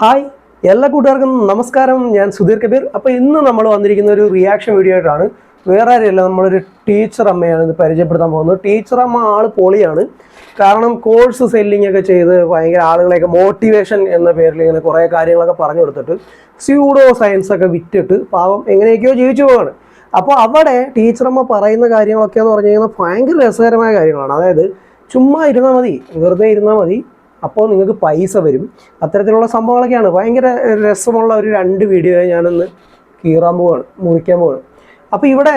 Hi എല്ലാ കൂട്ടുകാർക്കും നമസ്കാരം. ഞാൻ സുധീർ കബീർ. അപ്പോൾ ഇന്ന് നമ്മൾ വന്നിരിക്കുന്ന ഒരു റിയാക്ഷൻ വീഡിയോ ആയിട്ടാണ് വേറെ ആരെയല്ല നമ്മളൊരു ടീച്ചർ അമ്മയാണ് ഇത് പരിചയപ്പെടുത്താൻ പോകുന്നത്. ടീച്ചർ അമ്മ ആൾ പൊളിയാണ്. കാരണം കോഴ്സ് സെല്ലിംഗ് ഒക്കെ ചെയ്ത് ഭയങ്കര ആളുകളെയൊക്കെ മോട്ടിവേഷൻ എന്ന പേരിൽ ഇങ്ങനെ കുറേ കാര്യങ്ങളൊക്കെ പറഞ്ഞു കൊടുത്തിട്ട് സ്യൂഡോ സയൻസ് ഒക്കെ വിറ്റിട്ട് പാവം എങ്ങനെയൊക്കെയോ ജീവിച്ചു പോവാണ്. അപ്പോൾ അവിടെ ടീച്ചറമ്മ പറയുന്ന കാര്യങ്ങളൊക്കെ എന്ന് പറഞ്ഞു കഴിഞ്ഞാൽ ഭയങ്കര രസകരമായ കാര്യങ്ങളാണ്. അതായത് ചുമ്മാ ഇരുന്നാൽ മതി വെറുതെ ഇരുന്നാൽ മതി അപ്പോൾ നിങ്ങൾക്ക് പൈസ വരും. അത്തരത്തിലുള്ള സംഭവങ്ങളൊക്കെയാണ്. ഭയങ്കര രസമുള്ള ഒരു രണ്ട് വീഡിയോ ഞാനൊന്ന് കീറാൻ പോവാണ് മുറിക്കാൻ പോവാണ്. അപ്പോൾ ഇവിടെ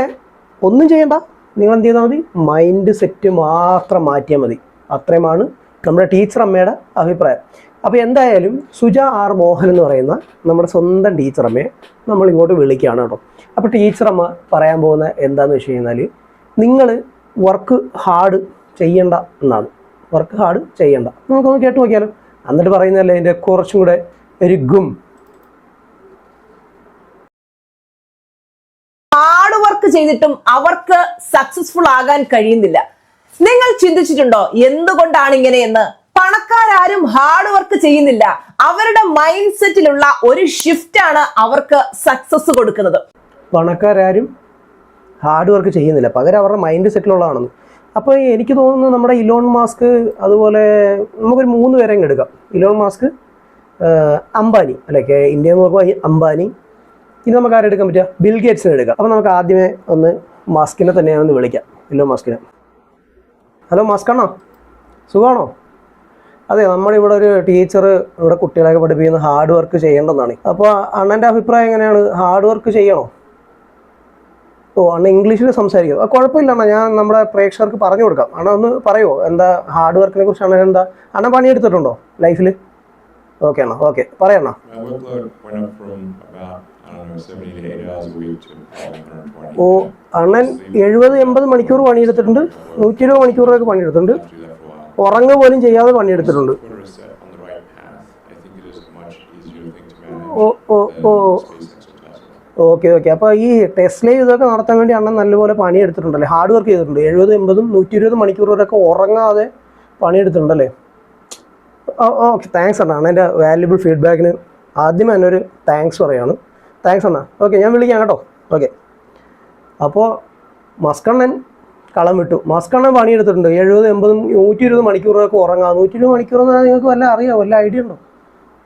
ഒന്നും ചെയ്യേണ്ട. നിങ്ങൾ എന്ത് ചെയ്താൽ മതി മൈൻഡ് സെറ്റ് മാത്രം മാറ്റിയാൽ മതി. അത്രയുമാണ് നമ്മുടെ ടീച്ചർ അമ്മയുടെ അഭിപ്രായം. അപ്പോൾ എന്തായാലും സുജ ആർ മോഹൻ എന്ന് പറയുന്ന നമ്മുടെ സ്വന്തം ടീച്ചർ അമ്മയെ നമ്മൾ ഇങ്ങോട്ട് വിളിക്കുകയാണ് കേട്ടോ. അപ്പോൾ ടീച്ചർ അമ്മ പറയാൻ പോകുന്ന എന്താണെന്ന് വെച്ച് കഴിഞ്ഞാൽ നിങ്ങൾ വർക്ക് ഹാർഡ് ചെയ്യേണ്ട എന്നാണ്. വർക്ക് ഹാർഡ് ചെയ്യണ്ട. നമുക്കൊന്ന് കേട്ട് നോക്കിയാലോ? എന്നിട്ട് പറയുന്നതല്ലേ അതിന്റെ കുറച്ചും കൂടെ ഒരു ഗും. ഹാർഡ് വർക്ക് ചെയ്തിട്ടും അവർക്ക് സക്സസ്ഫുൾ ആകാൻ കഴിയുന്നില്ല. നിങ്ങൾ ചിന്തിച്ചിട്ടുണ്ടോ? എന്തുകൊണ്ടാണ് ഇങ്ങനെയെന്ന് പണക്കാരും ഹാർഡ് വർക്ക് ചെയ്യുന്നില്ല. അവരുടെ മൈൻഡ് സെറ്റിലുള്ള ഒരു ഷിഫ്റ്റ് ആണ് അവർക്ക് സക്സസ് കൊടുക്കുന്നത്. പണക്കാരും ഹാർഡ് വർക്ക് ചെയ്യുന്നില്ല. പകരം അവരുടെ മൈൻഡ് സെറ്റിലുള്ളതാണെന്ന് അപ്പോൾ എനിക്ക് തോന്നുന്നു നമ്മുടെ ഇലോൺ മാസ്ക് അതുപോലെ നമുക്കൊരു മൂന്ന് പേരെ എടുക്കാം. ഇലോൺ മാസ്ക് അംബാനി അല്ലെ ഇന്ത്യ നോക്കുമ്പോൾ അംബാനി. ഇനി നമുക്ക് ആരെടുക്കാൻ പറ്റുക? ബിൽ ഗേറ്റ്സിനെ എടുക്കാം. അപ്പോൾ നമുക്ക് ആദ്യമേ ഒന്ന് മാസ്കിനെ തന്നെ ഒന്ന് വിളിക്കാം. ഇലോൺ മാസ്കിനെ ഹലോ മാസ്കാണോ സുഖമാണോ? അതെ നമ്മുടെ ഇവിടെ ഒരു ടീച്ചർ ഇവിടെ കുട്ടികളെയൊക്കെ പഠിപ്പിക്കുന്ന ഹാർഡ് വർക്ക് ചെയ്യേണ്ടതാണ്. അപ്പോൾ അണ്ണന്റെ അഭിപ്രായം എങ്ങനെയാണ്? ഹാർഡ് വർക്ക് ചെയ്യണോ? ഓ അണ്ണ ഇംഗ്ലീഷിൽ സംസാരിക്കുന്നത് ആ കുഴപ്പമില്ല ഞാൻ നമ്മുടെ പ്രേക്ഷകർക്ക് പറഞ്ഞു കൊടുക്കാം. അണ്ണ ഒന്ന് പറയുമോ എന്താ ഹാർഡ് വർക്കിനെ കുറിച്ച് അണ്ണൻ എന്താ? അണ്ണൻ പണിയെടുത്തിട്ടുണ്ടോ ലൈഫിൽ ഓക്കെ അണ്ണ ഓക്കെ പറയണ്ണ My workload went up from about, I don't know, 70 80 hours a week 120. ഓ അണ്ണൻ എഴുപത് എൺപത് മണിക്കൂർ പണിയെടുത്തിട്ടുണ്ട്. നൂറ്റി ഇരുപത് മണിക്കൂറൊക്കെ പണിയെടുത്തിട്ടുണ്ട്. ഉറങ്ങ പോലും ചെയ്യാതെ പണിയെടുത്തിട്ടുണ്ട്. ഓ ഓ ഓ. Okay okay. അപ്പോൾ ഈ ടെസ്ലയും ഇതൊക്കെ നടത്താൻ വേണ്ടി അണ്ണൻ നല്ലപോലെ പണിയെടുത്തിട്ടുണ്ടല്ലേ? ഹാർഡ് വർക്ക് ചെയ്തിട്ടുണ്ട്. എഴുപത് എൺപതും നൂറ്റി ഇരുപത് മണിക്കൂർ വരെയൊക്കെ ഉറങ്ങാതെ പണിയെടുത്തിട്ടുണ്ടല്ലേ? ഓക്കെ. താങ്ക്സ് അണ്ണ. അണ്ണന്റെ വാല്യുബിൾ ഫീഡ്ബാക്കിന് ആദ്യം തന്നെ ഒരു താങ്ക്സ് പറയാണ്. താങ്ക്സ് അണ്ണ. ഓക്കെ ഞാൻ വിളിക്കാം കേട്ടോ. ഓക്കെ. അപ്പോൾ മസ്കണ്ണൻ കളം വിട്ടു. മസ്കണ്ണൻ പണിയെടുത്തിട്ടുണ്ട്. എഴുപത് എൺപതും നൂറ്റി ഇരുപത് മണിക്കൂറൊക്കെ ഉറങ്ങാം. നൂറ്റി ഇരുപത് മണിക്കൂർ എന്ന് പറഞ്ഞാൽ നിങ്ങൾക്ക് വല്ല അറിയാം വല്ല ഐഡിയ ഉണ്ടോ?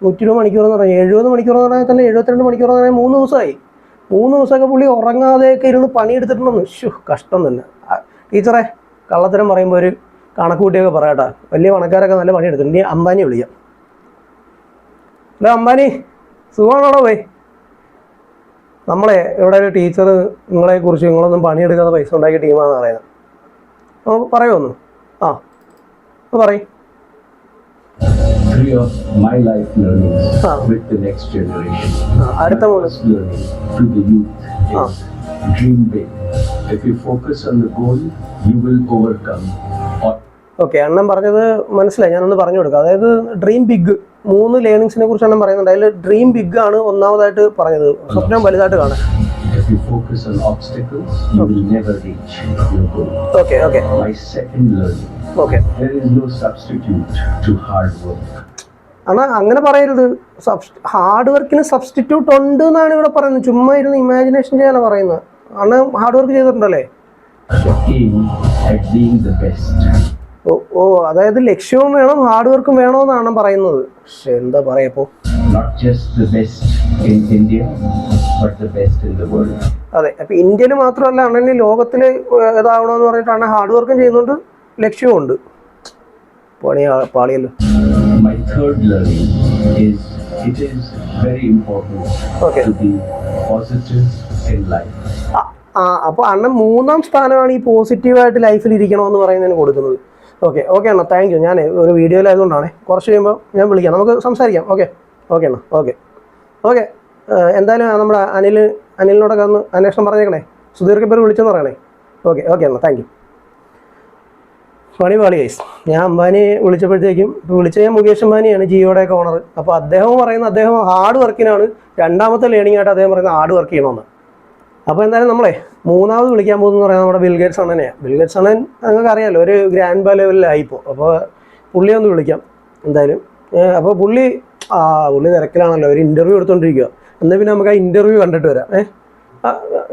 നൂറ്റി ഇരുപത് മണിക്കൂർ എന്ന് പറഞ്ഞാൽ എഴുപത് മണിക്കൂർ എന്ന് പറഞ്ഞാൽ തന്നെ എഴുപത്തിരണ്ട് മണിക്കൂർ എന്ന് പറഞ്ഞാൽ മൂന്ന് ദിവസമായി. മൂന്ന് ദിവസമൊക്കെ പുള്ളി ഉറങ്ങാതെയൊക്കെ ഇരുന്ന് പണിയെടുത്തിട്ടുണ്ടെന്ന്. ഷു കഷ്ടം തന്നെ. ടീച്ചറെ കള്ളത്തരം പറയുമ്പോൾ ഒരു കണക്കുകൂട്ടിയൊക്കെ പറയട്ടെ. വലിയ പണക്കാരൊക്കെ നല്ല പണിയെടുത്തിട്ടുണ്ട്. ഇനി അംബാനി വിളിക്കാം. ഹലോ അംബാനി സുഖമാണോടോ പോയി? നമ്മളെ ഇവിടെ ഒരു ടീച്ചർ നിങ്ങളെ കുറിച്ച് നിങ്ങളൊന്നും പണിയെടുക്കാതെ പൈസ ഉണ്ടാക്കിയ ടീമാണെന്ന് പറയുന്നത്. അപ്പോൾ പറയുമോ ഒന്ന്? ആ പറയും. Three of my life learnings Ah. with the next generation. Ah. First learning to the youth Ah. dream big. If you focus on the goal, you will overcome. Okay അണ്ണൻ പറഞ്ഞത് മനസ്സിലായി ഞാനൊന്ന് പറഞ്ഞു കൊടുക്കാം അതായത് ഡ്രീം ബിഗ് മൂന്ന് ലേണിങ്സിനെ കുറിച്ച് അണ്ണൻ പറയുന്നുണ്ട് അതിൽ ഡ്രീം ബിഗ് ആണ് ഒന്നാമതായിട്ട് പറഞ്ഞത് സ്വപ്നം വലുതായിട്ട് കാണാൻ if you focus on obstacles, you will never reach your goal. Okay okay My second learning, okay. അണ്ണാ അങ്ങനെ പറയരുത്. ഹാർഡ് വർക്കിന് സബ്സ്റ്റിറ്റ്യൂട്ട് ഉണ്ട് എന്നാണ് ഇവിടെ പറയുന്നത്. ചുമ്മാ ഇരുന്ന് ഇമാജിനേഷൻ ചെയ്യാനാണ് പറയുന്നത്. അണ് ഹാർഡ് വർക്ക് ചെയ്തിട്ടുണ്ടല്ലേ. ഓ ഓ അതായത് ലക്ഷ്യവും വേണം ഹാർഡ് വർക്കും വേണമെന്നാണ് പറയുന്നത്. പക്ഷെ എന്താ പറയപ്പോ ഇപ്പോൾ Not just the best in India, but the best in the world. അതെ അപ്പൊ ഇന്ത്യയിൽ മാത്രമല്ല അണ്ണന് ലോകത്തിൽ ഇതാവണമെന്ന് പറഞ്ഞിട്ടാണ് ഹാർഡ് വർക്കും ചെയ്യുന്നുണ്ട്. ലക്ഷ്യവും ഉണ്ട് പണി പാളിയല്ലോ. My third learning is it is very important Okay. to be positive in life. ആ- ആ അപ്പോൾ അണ്ണൻ മൂന്നാം സ്ഥാനമാണ് ഈ പോസിറ്റീവായിട്ട് ലൈഫിൽ ഇരിക്കണമെന്ന് പറയുന്നതിന് കൊടുക്കുന്നത്. ഓക്കെ ഓക്കെ അണ്ണ താങ്ക് യു ഞാൻ ഒരു വീഡിയോയിലായതുകൊണ്ടാണ് കുറച്ച് കഴിയുമ്പോൾ ഞാൻ വിളിക്കാം. നമുക്ക് സംസാരിക്കാം. ഓക്കെ ഓക്കെ അണ്ണ ഓക്കെ ഓക്കെ എന്തായാലും നമ്മുടെ അനിൽ അനിലിനോടൊക്കെ ഒന്ന് അന്വേഷണം പറഞ്ഞേക്കണേ. സുധീർക്ക് പേര് വിളിച്ചെന്ന് പറയണേ. ഓക്കെ ഓക്കെ അണ്ണ താങ്ക് യു പണി പാളി ഗൈസ് ഞാൻ അംബാനിയെ വിളിച്ചപ്പോഴത്തേക്കും ഇപ്പോൾ വിളിച്ച ഞാൻ മുകേഷ് അംബാനിയാണ് ജിയോയുടെ ഓണർ അപ്പോൾ അദ്ദേഹം പറയുന്നത് അദ്ദേഹം ഹാർഡ് വർക്കിനാണ് രണ്ടാമത്തെ ലേണിംഗ് ആയിട്ട് അദ്ദേഹം പറയുന്നത് ഹാർഡ് വർക്ക് ചെയ്യണമെന്ന്. അപ്പോൾ എന്തായാലും നമ്മളെ മൂന്നാമത് വിളിക്കാൻ പോകുന്നത് പറയുന്നത് നമ്മുടെ ബിൽഗേറ്റ്സ് അണ്ണനെയാണ് ബിൽഗേറ്റ്സ് അണ്ണൻ നിങ്ങൾക്ക് അറിയാമല്ലോ ഒരു ഗ്രാൻഡ് ബാ ലെവലിലായിപ്പോൾ അപ്പോൾ പുള്ളിയെ ഒന്ന് വിളിക്കാം എന്തായാലും. അപ്പോൾ പുള്ളി ആ പുള്ളി തിരക്കിലാണല്ലോ ഒരു ഇന്റർവ്യൂ എടുത്തുകൊണ്ടിരിക്കുക എന്നാൽ പിന്നെ നമുക്ക് ആ ഇന്റർവ്യൂ കണ്ടിട്ട് വരാം. ഏ? ആ, ചേ-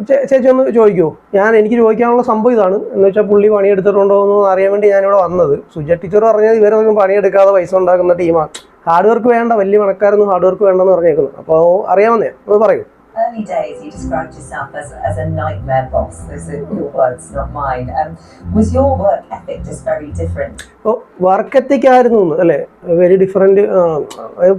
ചേച്ചി ഒന്ന് ചോദിക്കൂ. ഞാൻ എനിക്ക് ചോദിക്കാനുള്ള സംഭവം ഇതാണ്. എന്ന് വെച്ചാൽ പുള്ളി പണിയെടുത്തിട്ടുണ്ടോ എന്ന് അറിയാൻ വേണ്ടി ഞാനിവിടെ വന്നത്. സുജ ടീച്ചർ പറഞ്ഞത് ഇവരൊന്നും പണിയെടുക്കാതെ പൈസ ഉണ്ടാക്കുന്ന ടീമാണ്. ഹാർഡ് വർക്ക് വേണ്ട വലിയ പണക്കാരൊന്നും ഹാർഡ് വർക്ക് വേണ്ടെന്ന് പറഞ്ഞേക്കുന്നു. അപ്പോൾ അറിയാമെന്നേ ഒന്ന് പറയൂ. early days, you described yourself as, as a nightmare boss. Those are your words, not mine. Um, was your work ethic just very different അപ്പോൾ വർക്ക് എത്തിക്കായിരുന്നു അല്ലേ വെരി ഡിഫറെൻറ്റ്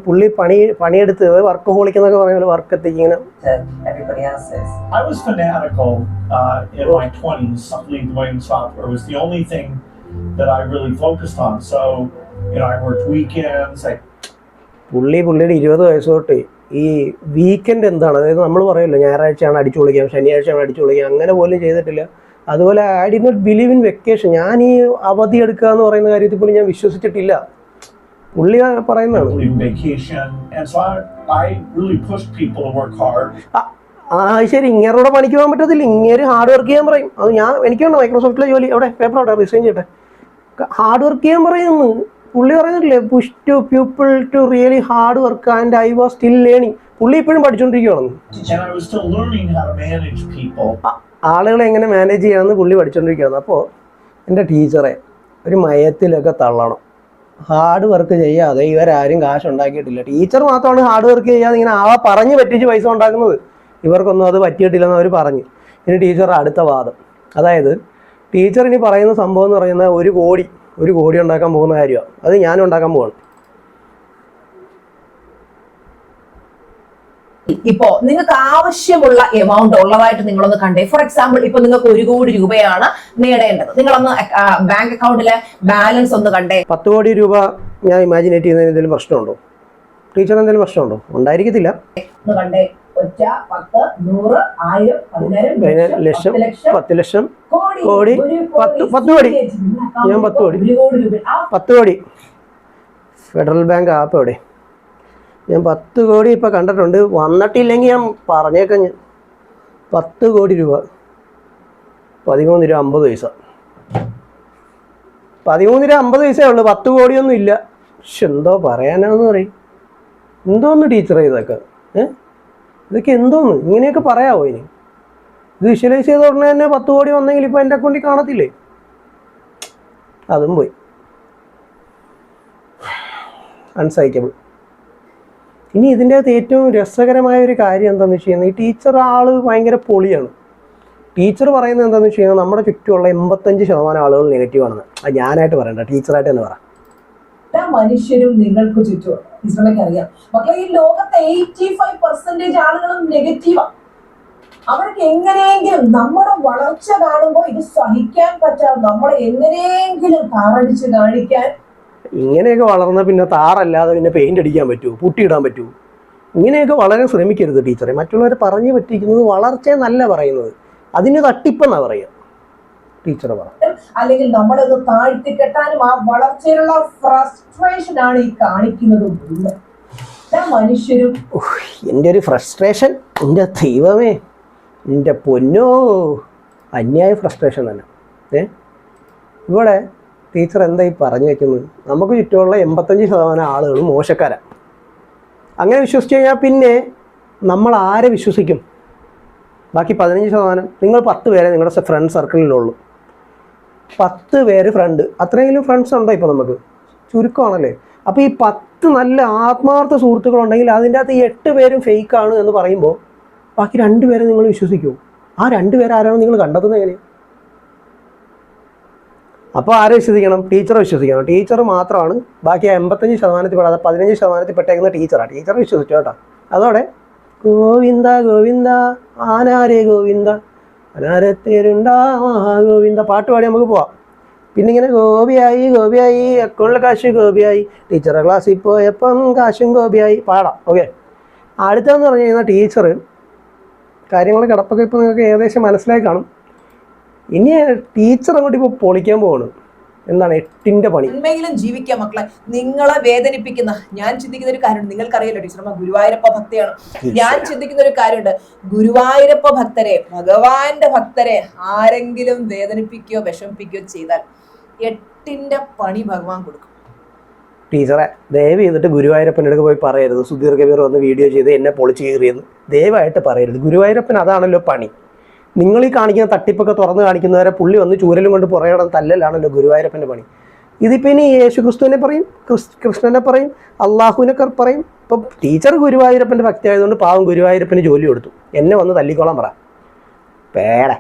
പുള്ളി പണി പണിയെടുത്ത് വർക്ക് ഹോളിക്കെന്നൊക്കെ പറയുമ്പോൾ വർക്ക് എത്തിക്ക് ഇങ്ങനെ to everybody else's? I was fanatical uh, in my 20s. Something doing software was the only thing that I really focused on. So, you know, I worked weekends. I പുള്ളി പുള്ളിയുടെ ഇരുപത് വയസ്സ് തൊട്ട് ഈ weekend എന്താണ്? അതായത് നമ്മൾ പറയുമല്ലോ ഞായറാഴ്ചയാണ് അടിച്ചു പൊളിക്കാം ശനിയാഴ്ചയാണ് അടിച്ചു പൊളിക്കാം അങ്ങനെ പോലും ചെയ്തിട്ടില്ല. അതുപോലെ I did not believe in vacation ഞാൻ ഈ അവധി എടുക്കുക എന്ന് പറയുന്ന കാര്യത്തിൽ പോലും ഞാൻ വിശ്വസിച്ചിട്ടില്ല. പുള്ളി പറയുന്നതാണ്. ആ, ശരി. ഇങ്ങേരുടെ പണിക്ക് പോകാൻ പറ്റത്തില്ല. ഇങ്ങേര് ഹാർഡ് വർക്ക് ചെയ്യാൻ പറയും. അത് ഞാൻ എനിക്കുണ്ട് മൈക്രോസോഫ്റ്റിലെ ജോലി. അവിടെ പേപ്പർ അവിടെ റിസൈൻ ചെയ്യട്ടെ. ഹാർഡ് വർക്ക് ചെയ്യാൻ പറയുന്നു. പുള്ളി പറയുന്നില്ലേ push to people to really hard work and I was still learning പുള്ളി ഇപ്പോഴും പഠിച്ചുകൊണ്ടിരിക്കുകയാണ് ആളുകളെ എങ്ങനെ മാനേജ് ചെയ്യാമെന്ന് പുള്ളി പഠിച്ചുകൊണ്ടിരിക്കുകയാണ് അപ്പോൾ എന്റെ ടീച്ചറെ ഒരു മയത്തിലൊക്കെ തള്ളണം. ഹാർഡ് വർക്ക് ചെയ്യാതെ ഇവരാരും കാശ് ഉണ്ടാക്കിയിട്ടില്ല. ടീച്ചർ മാത്രമാണ് ഹാർഡ് വർക്ക് ചെയ്യാതെ ഇങ്ങനെ ആ പറഞ്ഞ് പറ്റിച്ച് പൈസ ഉണ്ടാക്കുന്നത്. ഇവർക്കൊന്നും അത് പറ്റിയിട്ടില്ലെന്ന് അവർ പറഞ്ഞു. ഇനി ടീച്ചർ അടുത്ത വാദം. അതായത് ടീച്ചർ ഇനി പറയുന്ന സംഭവം എന്ന് പറയുന്നത് ഒരു കോടി ഒരു കോടി ഉണ്ടാക്കാൻ പോകുന്ന കാര്യമാണ് അത് ഞാനും ഉണ്ടാക്കാൻ പോവാണ്. ഇപ്പോ നിങ്ങൾക്ക് ആവശ്യമുള്ള എമൗണ്ട് ഉള്ളതായിട്ട് നിങ്ങളൊന്ന് കണ്ടേ. ഫോർ എക്സാമ്പിൾ ഇപ്പൊ നിങ്ങൾക്ക് ഒരു കോടി രൂപയാണ് നേടേണ്ടത്. നിങ്ങളൊന്ന് ബാങ്ക് അക്കൗണ്ടിലെ ബാലൻസ് ഒന്ന് കണ്ടേ. പത്ത് കോടി രൂപ ഞാൻ ഇമാജിനേറ്റ് ചെയ്യുന്നതിന് എന്തെങ്കിലും പ്രശ്നമുണ്ടോ? ടീച്ചർ എന്തെങ്കിലും പ്രശ്നമുണ്ടോ? ഉണ്ടായിരിക്കത്തില്ല. ഒന്ന് കണ്ടേ. ഒറ്റ പത്ത് നൂറ് ആയിരം പതിനായിരം പതിനായിരം ലക്ഷം പത്ത് ലക്ഷം കോടി പത്ത് പത്ത് കോടി. ഞാൻ പത്ത് കോടി. പത്ത് കോടി. ഫെഡറൽ ബാങ്ക് ആപ്പ് എവിടെ? ഞാൻ പത്ത് കോടി ഇപ്പോൾ കണ്ടിട്ടുണ്ട്. വന്നിട്ടില്ലെങ്കിൽ ഞാൻ പറഞ്ഞേക്കാം ഞാൻ. പത്ത് കോടി രൂപ. പതിമൂന്ന് രൂപ അമ്പത് പൈസ. പതിമൂന്ന് രൂപ അമ്പത് പൈസയേ ഉള്ളൂ. പത്ത് കോടിയൊന്നും ഇല്ല. പക്ഷെ എന്തോ പറയാനാന്ന് പറയും. എന്തോന്ന് ടീച്ചർ ഇതൊക്കെ? ഏ? ഇതൊക്കെ എന്തോന്ന്? ഇങ്ങനെയൊക്കെ പറയാവോ ഇനി? ഇത് വിഷ്വലൈസ് ചെയ്ത ഉടനെ തന്നെ പത്ത് കോടി വന്നെങ്കിൽ ഇപ്പം എന്റെ അക്കൗണ്ടിൽ കാണത്തില്ലേ? അതും പോയി. അൺസൈക്കബിൾ ഇനി ഇതിന്റെ അകത്ത് ഏറ്റവും രസകരമായ ഒരു കാര്യം എന്താണെന്ന് വെച്ച് കഴിഞ്ഞാൽ ഈ ടീച്ചർ ആൾ ഭയങ്കര പൊളിയാണ്. ടീച്ചർ പറയുന്നത് എന്താണെന്ന് വെച്ച് കഴിഞ്ഞാൽ നമ്മുടെ ചുറ്റുമുള്ള എൺപത്തഞ്ച് ശതമാനം ആളുകൾ നെഗറ്റീവ് ആണെന്ന്. അത് ഞാനായിട്ട് പറയണ്ട ടീച്ചറായിട്ട് തന്നെ പറ. എല്ലാ മനുഷ്യരും നിങ്ങൾക്ക് ചുറ്റും ഇസ്രമയ്ക്ക് അറിയാം മക്കളെ ഈ ലോകത്തെ എയ്റ്റി ഫൈവ് പെർസെന്റേജ് ആളുകളും നെഗറ്റീവാ അവർക്ക് എങ്ങനെയെങ്കിലും നമ്മുടെ വളർച്ച കാണുമ്പോൾ ഇത് സഹിക്കാൻ പറ്റാതെ നമ്മളെ എങ്ങനെയെങ്കിലും താറടിച്ച് കാണിക്കാൻ ഇങ്ങനെയൊക്കെ വളർന്ന പിന്നെ താറല്ലാതെ പിന്നെ പെയിന്റ് അടിക്കാൻ പറ്റുമോ പുട്ടിയിടാൻ പറ്റൂ. ഇങ്ങനെയൊക്കെ വളരെ ശ്രമിക്കരുത് ടീച്ചറെ. മറ്റുള്ളവരെ പറഞ്ഞു പറ്റിക്കുന്നത് വളർച്ചയെന്നല്ല പറയുന്നത്. അതിന് തട്ടിപ്പെന്നാണ് പറയുക. ടീച്ചർ പറഞ്ഞു അല്ലെങ്കിൽ നമ്മളൊന്ന് താഴ്ത്തി കെട്ടാനും ആ വളർച്ചയിലുള്ള ഫ്രസ്ട്രേഷൻ ആണ് ഈ കാണിക്കുന്നത് മുഴുവൻ. മനുഷ്യരും. എന്റെ ഒരു ഫ്രസ്ട്രേഷൻ എന്റെ ദൈവമേ എന്റെ പൊന്നോ അന്യായ ഫ്രസ്ട്രേഷൻ തന്നെ. ഏ? ഇവിടെ ടീച്ചർ എന്താ ഈ പറഞ്ഞു വെക്കുന്നത്? നമുക്ക് ചുറ്റുമുള്ള എൺപത്തഞ്ച് ശതമാനം ആളുകളും മോശക്കാരാണ് അങ്ങനെ വിശ്വസിച്ച് കഴിഞ്ഞാൽ പിന്നെ നമ്മൾ ആരെ വിശ്വസിക്കും? ബാക്കി പതിനഞ്ച് ശതമാനം നിങ്ങൾ പത്ത് പേരെ നിങ്ങളുടെ ഫ്രണ്ട് സർക്കിളിലുള്ളൂ പത്ത് പേര് ഫ്രണ്ട് അത്രയെങ്കിലും ഫ്രണ്ട്സ് ഉണ്ടോ ഇപ്പോൾ നമുക്ക്? ചുരുക്കമാണല്ലേ? അപ്പോൾ ഈ പത്ത് നല്ല ആത്മാർത്ഥ സുഹൃത്തുക്കളുണ്ടെങ്കിൽ അതിന്റെ അകത്ത് എട്ട് പേരും ഫേക്കാണ് എന്ന് പറയുമ്പോൾ ബാക്കി രണ്ട് പേരെ നിങ്ങൾ വിശ്വസിക്കൂ. ആ രണ്ട് പേരെ നിങ്ങൾ കണ്ടെത്തുന്നത് എങ്ങനെയാണ് അപ്പോൾ ആരെ വിശ്വസിക്കണം? ടീച്ചറെ വിശ്വസിക്കണം. ടീച്ചർ മാത്രമാണ് ബാക്കി എൺപത്തഞ്ച് ശതമാനത്തിൽ പെടാതെ പതിനഞ്ച് ശതമാനത്തിൽ പെട്ടേക്കുന്ന ടീച്ചറാണ് ടീച്ചറെ വിശ്വസിച്ചു കേട്ടോ. അതോടെ ഗോവിന്ദ ഗോവിന്ദ ആനാരേ ഗോവിന്ദ? മഹാഗോവിന്ദ പാട്ട് പാടി നമുക്ക് പോവാം. പിന്നെ ഇങ്ങനെ ഗോപിയായി ഗോപിയായി അക്കൗണ്ടിലെ കാശ് ഗോപിയായി ടീച്ചറെ ക്ലാസ്സിൽ പോയപ്പം കാശും ഗോപിയായി. പാടാം ഓക്കെ. അടുത്തതെന്ന് പറഞ്ഞു കഴിഞ്ഞാൽ ടീച്ചർ കാര്യങ്ങൾ കിടപ്പൊക്കെ ഇപ്പോൾ നിങ്ങൾക്ക് ഏകദേശം മനസ്സിലായി കാണും. ഇനി ടീച്ചർ അങ്ങോട്ട് ഇപ്പോൾ പൊളിക്കാൻ പോവാണ്. എന്താണ് എട്ടിന്റെ പണി. എന്തെങ്കിലും ജീവിക്കാം മക്കളെ. നിങ്ങളെ വേദനിപ്പിക്കുന്ന ഞാൻ ചിന്തിക്കുന്ന ഒരു കാര്യമുണ്ട്. നിങ്ങൾക്കറിയാലോ ടീച്ചർമ്മ ഗുരുവായൂരപ്പ ഭക്തയാണ്. ഞാൻ ചിന്തിക്കുന്ന ഒരു കാര്യമുണ്ട്. ഗുരുവായൂരപ്പ ഭക്തരെ ഭഗവാന്റെ ഭക്തരെ ആരെങ്കിലും വേദനിപ്പിക്കുകയോ വിഷമിപ്പിക്കുകയോ ചെയ്താൽ എട്ടിന്റെ പണി ഭഗവാൻ കൊടുക്കും. ടീച്ചറെ ദയവ് ചെയ്തിട്ട് ഗുരുവായൂരപ്പന്റെ അടുത്ത് പോയി പറയരുത്. സുധീർ കബീർ വന്ന് വീഡിയോ ചെയ്ത് എന്നെ പൊളിച്ച് കയറിയെന്ന് ദയവായിട്ട് പറയരുത്. ഗുരുവായൂരപ്പൻ അതാണല്ലോ പണി. നിങ്ങൾ ഈ കാണിക്കുന്ന തട്ടിപ്പൊക്കെ തുറന്ന് കാണിക്കുന്നവരെ പുള്ളി വന്ന് ചൂരലും കൊണ്ട് പുറകെ തല്ലലാണല്ലോ ഗുരുവായൂരപ്പന്റെ പണി. ഇതിപ്പോൾ ഇനി യേശു ക്രിസ്തുവിനെ പറയും കൃഷ്ണനെ പറയും അള്ളാഹുവിനൊക്കെ പറയും. ഇപ്പം ടീച്ചർ ഗുരുവായൂരപ്പന്റെ ഭക്തി ആയതുകൊണ്ട് പാവം ഗുരുവായൂരപ്പന് ജോലി കൊടുത്തു. എന്നെ വന്ന് തല്ലിക്കോളാൻ പറ. പേടെ.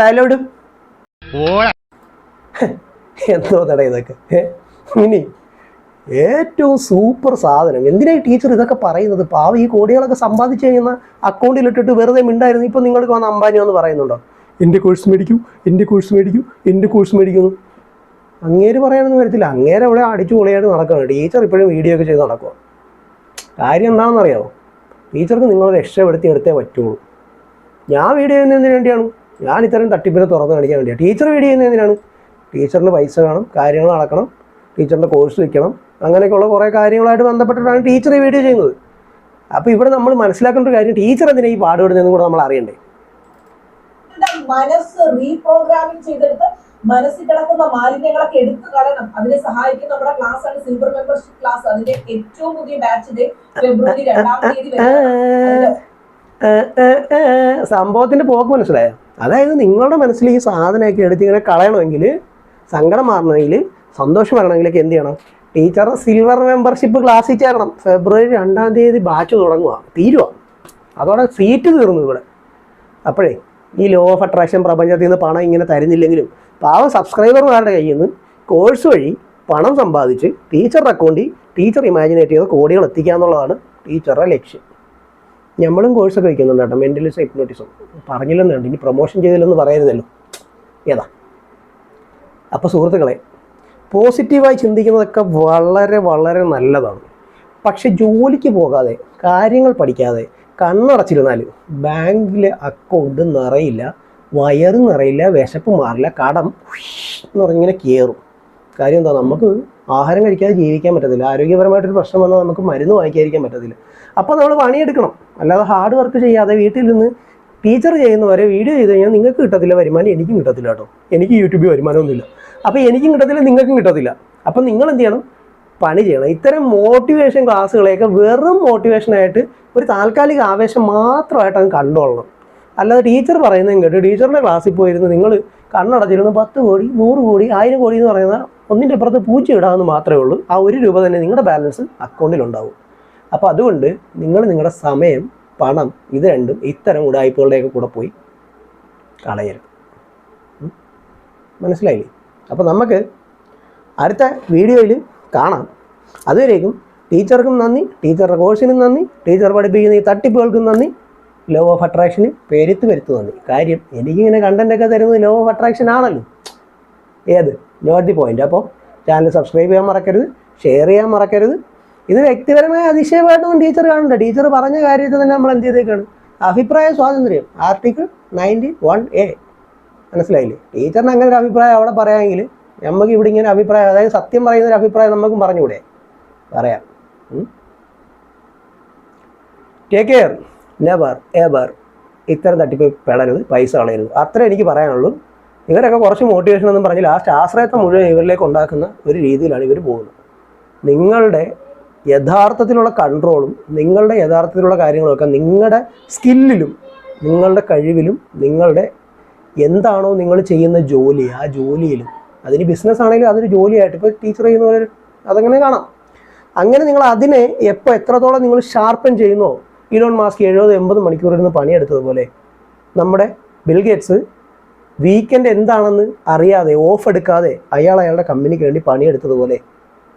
ഡയലോഗ് എന്തോ തട ഇതൊക്കെ ഇനി ഏറ്റവും സൂപ്പർ സാധനം. എന്തിനാ ഈ ടീച്ചർ ഇതൊക്കെ പറയുന്നത്? പാവം ഈ കോടികളൊക്കെ സമ്പാദിച്ചു കഴിയുന്ന അക്കൗണ്ടിൽ ഇട്ടിട്ട് വെറുതെ മിണ്ടായിരുന്നു. ഇപ്പം നിങ്ങൾക്ക് വന്ന അംബാനി എന്ന് പറയുന്നുണ്ടോ? എന്റെ കോഴ്സ് മേടിക്കൂ എന്റെ കോഴ്സ് മേടിക്കൂ എന്റെ കോഴ്സ് മേടിക്കുന്നു. അങ്ങേര് പറയാനൊന്നും വരത്തില്ല. അങ്ങേരെ അവിടെ അടിച്ചു പൊളിയായിട്ട് നടക്കുകയാണ്. ടീച്ചർ ഇപ്പോഴും വീഡിയോ ഒക്കെ ചെയ്ത് നടക്കുക കാര്യം എന്താണെന്നറിയാമോ ടീച്ചർക്ക് നിങ്ങൾ രക്ഷപ്പെടുത്തി എടുത്തേ പറ്റുള്ളൂ. ഞാൻ വീഡിയോ ചെയ്യുന്നതിന് വേണ്ടിയാണ്? ഞാൻ ഇത്തരം തട്ടിപ്പിനെ തുറന്ന് കാണിക്കാൻ വേണ്ടിയാണ് ടീച്ചർ വീഡിയോ ചെയ്യുന്നതിനാണ് ടീച്ചറിന് പൈസ വേണം കാര്യങ്ങൾ നടക്കണം ടീച്ചറിന്റെ കോഴ്സ് വയ്ക്കണം അങ്ങനെയൊക്കെയുള്ള കുറേ കാര്യങ്ങളായിട്ട് ബന്ധപ്പെട്ടിട്ടാണ് ടീച്ചർ ഈ വീഡിയോ ചെയ്യുന്നത്. അപ്പോൾ ഇവിടെ നമ്മൾ മനസ്സിലാക്കേണ്ട ഒരു കാര്യം ടീച്ചർ എന്തിനാ ഈ പാടുപെടുന്നതെന്ന് കൂടെ നമ്മൾ അറിയണ്ടേ? മനസ്സ് റീപ്രോഗ്രാമിംഗ് ചെയ്തെടുത്ത് മനസ്സിൽ കിടക്കുന്ന മാലിന്യങ്ങളൊക്കെ എടുത്തു കളയണം. അതിനെ സഹായിക്കുന്ന നമ്മുടെ ക്ലാസ് ആണ് സിൽവർ മെമ്പർഷിപ്പ് ക്ലാസ് അതിന്റെ ഏറ്റവും പുതിയ ബാച്ചിന്റെ ഫെബ്രുവരി രണ്ടാം തീയതി സംഭവത്തിന്റെ പോക്ക് മനസ്സിലായോ? അതായത് നിങ്ങളുടെ മനസ്സിൽ ഈ സാധനമൊക്കെ എടുത്ത് ഇങ്ങനെ കളയണമെങ്കിൽ സങ്കടം മാറണമെങ്കിൽ സന്തോഷം വരണമെങ്കിലൊക്കെ എന്ത് ചെയ്യണം? ടീച്ചറുടെ സിൽവർ മെമ്പർഷിപ്പ് ക്ലാസ്സിൽ ചേരണം ഫെബ്രുവരി രണ്ടാം തീയതി ബാച്ച് തുടങ്ങുക തീരുക അതോടെ സീറ്റ് തീർന്നു ഇവിടെ. അപ്പോഴേ ഈ ലോ ഓഫ് അട്രാക്ഷൻ പ്രപഞ്ചത്തിൽ നിന്ന് പണം ഇങ്ങനെ തരുന്നില്ലെങ്കിലും പാവം സബ്സ്ക്രൈബർമാരുടെ കയ്യിൽ നിന്ന് കോഴ്സ് വഴി പണം സമ്പാദിച്ച് ടീച്ചറുടെ അക്കൗണ്ടിൽ ടീച്ചർ ഇമാജിനേറ്റ് ചെയ്ത കോടികൾ എത്തിക്കുക എന്നുള്ളതാണ് ടീച്ചറുടെ ലക്ഷ്യം. നമ്മളും കോഴ്സൊക്കെ വയ്ക്കുന്നുണ്ട് കേട്ടോ. മെന്റലിസം ഹിപ്നോട്ടിസം പറഞ്ഞില്ലെന്നുണ്ട്. ഇനി പ്രൊമോഷൻ ചെയ്തില്ലെന്ന് പറയരുതല്ലോ. ഏതാ? അപ്പോൾ സുഹൃത്തുക്കളെ പോസിറ്റീവായി ചിന്തിക്കുന്നതൊക്കെ വളരെ വളരെ നല്ലതാണ്. പക്ഷെ ജോലിക്ക് പോകാതെ കാര്യങ്ങൾ പഠിക്കാതെ കണ്ണടച്ചിരുന്നാൽ ബാങ്കിലെ അക്കൗണ്ട് നിറയില്ല വയറ് നിറയില്ല വിശപ്പ് മാറില്ല കടം എന്ന് പറഞ്ഞിങ്ങനെ കയറും കാര്യം എന്താ? നമുക്ക് ആഹാരം കഴിക്കാതെ ജീവിക്കാൻ പറ്റത്തില്ല. ആരോഗ്യപരമായിട്ടൊരു പ്രശ്നം വന്നാൽ നമുക്ക് മരുന്ന് വാങ്ങിക്കാതിരിക്കാൻ പറ്റത്തില്ല. അപ്പോൾ നമ്മൾ പണിയെടുക്കണം. അല്ലാതെ ഹാർഡ് വർക്ക് ചെയ്യാതെ വീട്ടിൽ നിന്ന് ടീച്ചർ ചെയ്യുന്നവരെ വീഡിയോ ചെയ്ത് കഴിഞ്ഞാൽ നിങ്ങൾക്ക് കിട്ടത്തില്ല വരുമാനം. എനിക്കും കിട്ടത്തില്ല കേട്ടോ. എനിക്ക് യൂട്യൂബിൽ വരുമാനമൊന്നുമില്ല. അപ്പോൾ എനിക്കും കിട്ടത്തില്ല നിങ്ങൾക്കും കിട്ടത്തില്ല. അപ്പം നിങ്ങൾ എന്ത് ചെയ്യണം? പണി ചെയ്യണം. ഇത്തരം മോട്ടിവേഷൻ ക്ലാസ്സുകളെയൊക്കെ വെറും മോട്ടിവേഷനായിട്ട് ഒരു താൽക്കാലിക ആവേശം മാത്രമായിട്ട് അത് കണ്ടുകൊള്ളണം അല്ലാതെ ടീച്ചർ പറയുന്നതും കേട്ടോ ടീച്ചറിന്റെ ക്ലാസ്സിൽ പോയിരുന്ന് നിങ്ങൾ കണ്ണടച്ചിരുന്ന് പത്ത് കോടി നൂറ് കോടി ആയിരം കോടി എന്ന് പറയുന്ന ഒന്നിന്റെ അപ്പുറത്ത് പൂജ്യം ഇടാമെന്ന് മാത്രമേ ഉള്ളൂ. ആ ഒരു രൂപ തന്നെ നിങ്ങളുടെ ബാലൻസ് അക്കൗണ്ടിലുണ്ടാവും അപ്പോൾ അതുകൊണ്ട് നിങ്ങൾ നിങ്ങളുടെ സമയം പണം ഇത് രണ്ടും ഇത്തരം ഉടായ്പകളുടെയൊക്കെ കൂടെ പോയി കളയരുത്. മനസ്സിലായില്ലേ? അപ്പോൾ നമുക്ക് അടുത്ത വീഡിയോയിൽ കാണാം. അതുവരേക്കും ടീച്ചർക്കും നന്ദി ടീച്ചറുടെ കോഴ്സിനും നന്ദി ടീച്ചർ പഠിപ്പിക്കുന്ന ഈ തട്ടിപ്പുകൾക്കും നന്ദി ലോ ഓഫ് അട്രാക്ഷന് പേരിത്ത് വരുത്തു നന്ദി. കാര്യം എനിക്കിങ്ങനെ കണ്ടന്റൊക്കെ തരുന്നത് ലോ ഓഫ് അട്രാക്ഷൻ ആണല്ലോ. ഏത്? Not the point. അപ്പോൾ ചാനൽ സബ്സ്ക്രൈബ് ചെയ്യാൻ മറക്കരുത് ഷെയർ ചെയ്യാൻ മറക്കരുത്. ഇത് വ്യക്തിപരമായ അതിശയമായിട്ടൊന്നും ടീച്ചർ കാണണ്ട. ടീച്ചർ പറഞ്ഞ കാര്യത്തിൽ തന്നെ നമ്മൾ എന്ത് ചെയ്തേക്കാണ്? അഭിപ്രായ സ്വാതന്ത്ര്യം. ആർട്ടിക്കിൾ നയന്റി വൺ എ മനസ്സിലായില്ലേ? ടീച്ചറിന് അങ്ങനെ ഒരു അഭിപ്രായം അവിടെ പറയാമെങ്കിൽ നമുക്ക് ഇവിടെ ഇങ്ങനെ അഭിപ്രായം അതായത് സത്യം പറയുന്ന ഒരു അഭിപ്രായം നമുക്കും പറഞ്ഞുകൂടെ? പറയാം. ടേക്ക് കെയർ നെവർ എവർ ഇത്തരം തട്ടിപ്പ് പെടരുത് പൈസ കളയരുത്. അത്ര എനിക്ക് പറയാനുള്ളൂ. ഇവരൊക്കെ കുറച്ച് മോട്ടിവേഷൻ എന്ന് പറഞ്ഞ് ലാസ്റ്റ് ആശ്രയത്വം മുഴുവൻ ഇവരിലേക്ക് ഉണ്ടാക്കുന്ന ഒരു രീതിയിലാണ് ഇവർ പോകുന്നത്. നിങ്ങളുടെ യഥാർത്ഥത്തിലുള്ള കൺട്രോളും നിങ്ങളുടെ യഥാർത്ഥത്തിലുള്ള കാര്യങ്ങളൊക്കെ നിങ്ങളുടെ സ്കില്ലിലും നിങ്ങളുടെ കഴിവിലും നിങ്ങളുടെ എന്താണോ നിങ്ങൾ ചെയ്യുന്ന ജോലി ആ ജോലിയിൽ അതിന് ബിസിനസ് ആണെങ്കിലും അതൊരു ജോലിയായിട്ട് ഇപ്പോൾ ടീച്ചർ ചെയ്യുന്ന പോലെ അതങ്ങനെ കാണാം. അങ്ങനെ നിങ്ങൾ അതിനെ എപ്പോൾ എത്രത്തോളം നിങ്ങൾ ഷാർപ്പൻ ചെയ്യുന്നോ ഇലോൺ മാസ്ക് എഴുപത് എൺപത് മണിക്കൂർ ഇരുന്ന് പണിയെടുത്തതുപോലെ നമ്മുടെ ബിൽഗേറ്റ്സ് വീക്കെൻഡ് എന്താണെന്ന് അറിയാതെ ഓഫ് എടുക്കാതെ അയാൾ അയാളുടെ കമ്പനിക്ക് വേണ്ടി പണിയെടുത്തതുപോലെ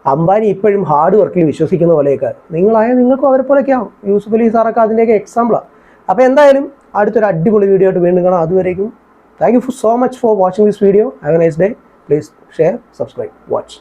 അംബാനി ഇപ്പോഴും ഹാർഡ് വർക്കിൽ വിശ്വസിക്കുന്ന പോലെയൊക്കെ നിങ്ങളായ നിങ്ങൾക്കും അവരെ പോലെയൊക്കെ ആവും. യൂസുഫ് അലി സാറൊക്കെ അതിന്റെയൊക്കെ എക്സാമ്പിളാണ് അപ്പോൾ എന്തായാലും അടുത്തൊരു അടിപൊളി വീഡിയോ ആയിട്ട് വീണ്ടും കാണാം. അതുവരേക്കും Thank you so much for watching this video. Have a nice day. Please share, subscribe, watch.